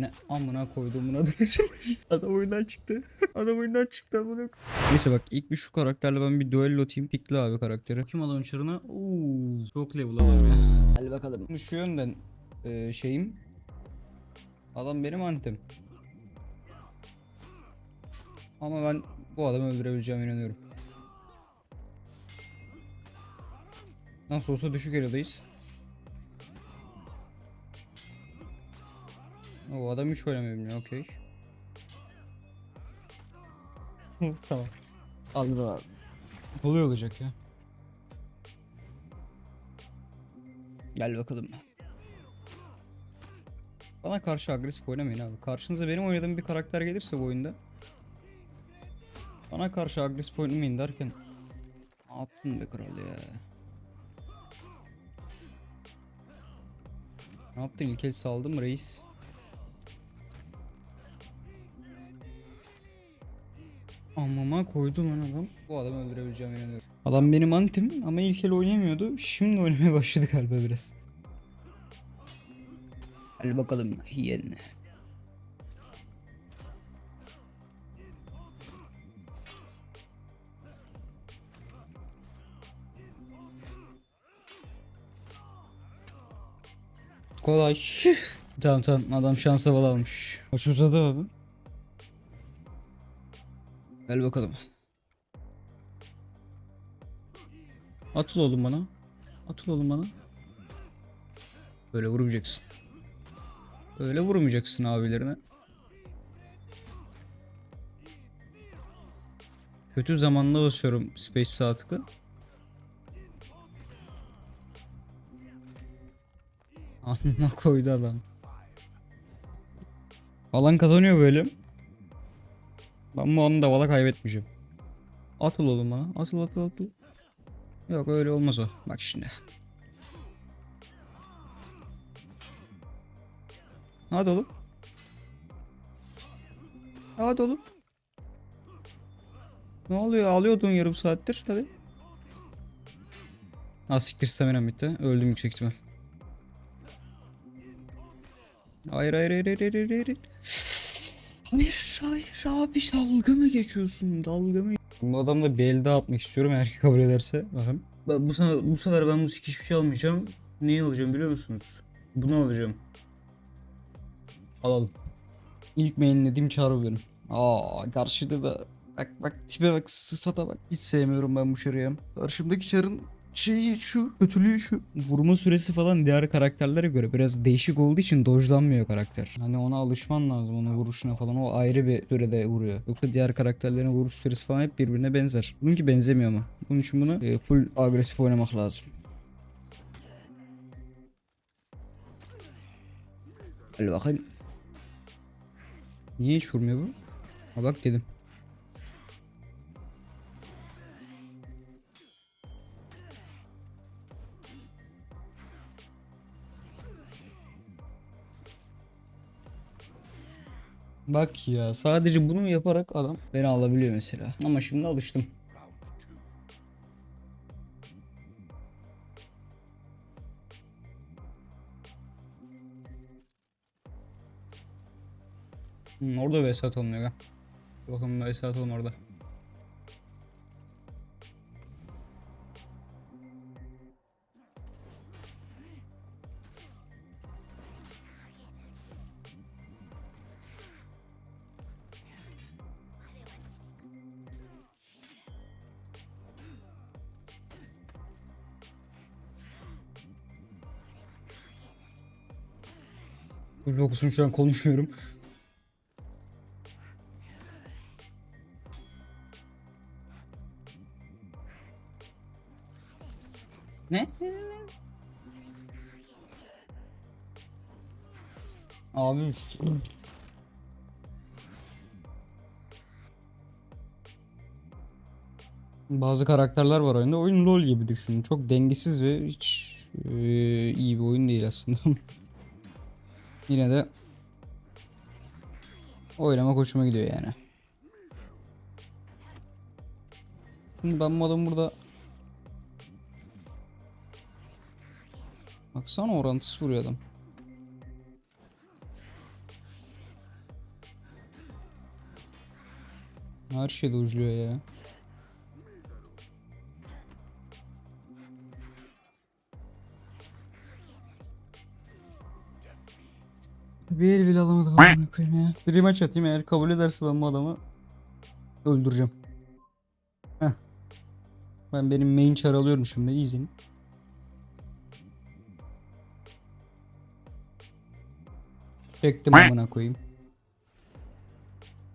Yani amına koydum buna da Adam oyundan çıktı. Adam oyundan çıktı amına. Neyse bak ilk bir şu karakterle ben bir duello atayım. Pikli abi karakteri. Kim launcher'ına? Uuu çok level adam ya. Hadi bakalım. Şu yönden e, şeyim. Adam benim antim. Ama ben bu adamı öldürebileceğime inanıyorum. Nasıl olsa düşük elo'dayız. O adam hiç oynamayı bilmiyor okey. tamam. Aldır abi. Kolay olacak ya. Gel bakalım. Bana karşı agresif oynamayın abi. Karşınıza benim oynadığım bir karakter gelirse bu oyunda. Bana karşı agresif oynamayın derken. Ne yaptın be kral ya? Ne yaptın ilk el saldın mı reis? Amama koydu lan adam. Bu adamı öldürebileceğime inanıyorum. Adam benim antim ama ilk el oynayamıyordu. Şimdi oynamaya başladı galiba biraz. Hadi bakalım yiyen. Kolay. tamam tamam adam şansa bal almış. Hoş uzadı abi. Gel bakalım. Atıl oğlum bana. Atıl oğlum bana. Böyle vurmayacaksın. Öyle vurmayacaksın abilerine. Kötü zamanda basıyorum space sağ tıkı. Anına koydu adam. Alan kazanıyor böyle. Ben bu anı da valla kaybetmeyeceğim. Atıl oğlum bana. Atıl atıl atıl. Yok öyle olmaz o. Bak şimdi. Hadi oğlum. Hadi oğlum. Ne oluyor? Ağlıyordun yarım saattir. Hadi. Ha siktir stamina bitti. Öldüm yüksek ihtimal. Hayır hayır hayır hayır hayır hayır. hayır. Hayır hayır abi dalga mı geçiyorsun dalga mı? Bu adamla bir el daha atmak istiyorum eğer ki kabul ederse. Bakın. Bu, sefer, bu sefer ben bu hiçbir şey almayacağım. Neyi alacağım biliyor musunuz? Bunu alacağım. Alalım. İlk mainlediğim çağrı benim. Aa karşıda da bak bak tipe bak sıfata bak. Hiç sevmiyorum ben bu çarıyı. Karşımdaki çarın şeyi şu kötülüğü şu vurma süresi falan diğer karakterlere göre biraz değişik olduğu için dojlanmıyor karakter. Hani ona alışman lazım onun vuruşuna falan o ayrı bir sürede vuruyor. Yoksa diğer karakterlerin vuruş süresi falan hep birbirine benzer. Bununki benzemiyor ama. Bunun için bunu e, full agresif oynamak lazım. Hadi bakayım. Niye hiç vurmuyor bu? Ha bak dedim. Bak ya sadece bunu yaparak adam beni alabiliyor mesela. Ama şimdi alıştım. Hmm, orada vs atalım ya. Bakın vs atalım orada. Lokusum şu an konuşmuyorum. Ne? Abi Bazı karakterler var oyunda. Oyun LoL gibi düşünün. Çok dengesiz ve hiç eee, iyi bir oyun değil aslında. Yine de oynamak hoşuma gidiyor yani. Şimdi ben bu adamı burada Baksana orantısı vuruyor adam. Her şey de ucluyor ya. Bir el bile alamadım amına koyayım ya. Bir rematch atayım eğer kabul ederse ben bu adamı öldüreceğim. Heh. Ben benim main char alıyorum şimdi izleyin. Çektim amına koyayım.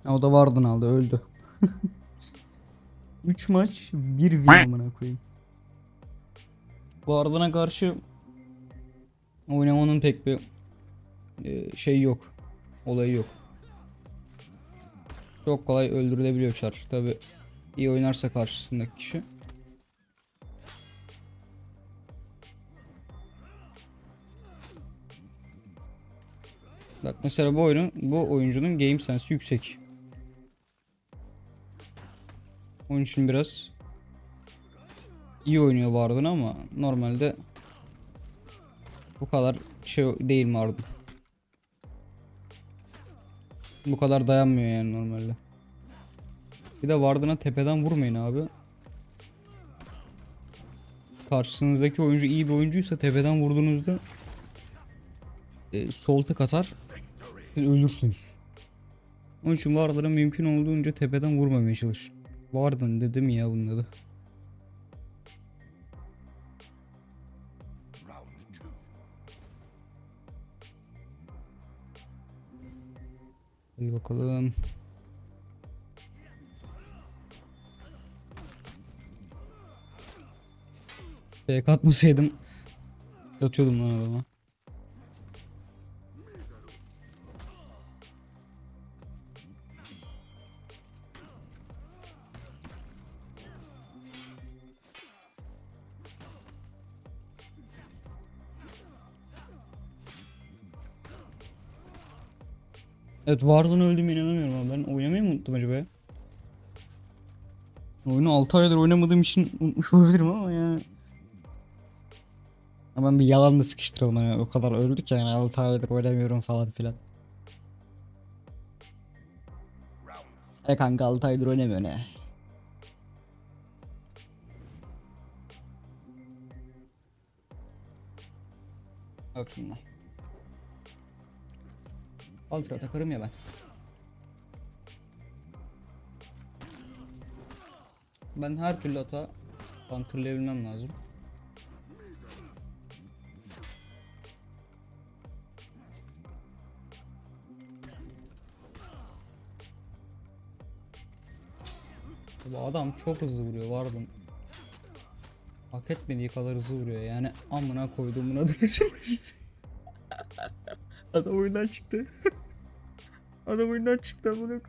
O da vardın aldı öldü. 3 maç 1 win amına koyayım. Vardın'a karşı oynamanın pek bir şey yok. Olayı yok. Çok kolay öldürülebiliyor çar. Tabi iyi oynarsa karşısındaki kişi. Bak mesela bu oyunun bu oyuncunun game sensi yüksek. Onun için biraz iyi oynuyor Vardın ama normalde bu kadar şey değil Mardin. Bu kadar dayanmıyor yani normalde. Bir de Vardın'a tepeden vurmayın abi. Karşınızdaki oyuncu iyi bir oyuncuysa tepeden vurduğunuzda e, sol tık atar. Siz ölürsünüz. Onun için Vardın'a mümkün olduğunca tepeden vurmamaya çalışın. Vardın dedim ya bunun adı. Hadi bakalım. Fake atmasaydım atıyordum lan adama. Evet Vardın öldüğüme inanamıyorum abi. Ben oynamayı mı unuttum acaba? Oyunu 6 aydır oynamadığım için unutmuş olabilirim ama yani. Hemen bir yalan da sıkıştıralım hani o kadar öldük yani 6 aydır oynamıyorum falan filan. E kanka 6 aydır oynamıyor ne? Bak şunlar. Ultra takarım ya ben. Ben her türlü hata kontrolleyebilmem lazım. Bu adam çok hızlı vuruyor vardım. Hak etmediği kadar hızlı vuruyor yani amına koyduğumun adı Adam oyundan çıktı. Adam oyundan çıktı amına.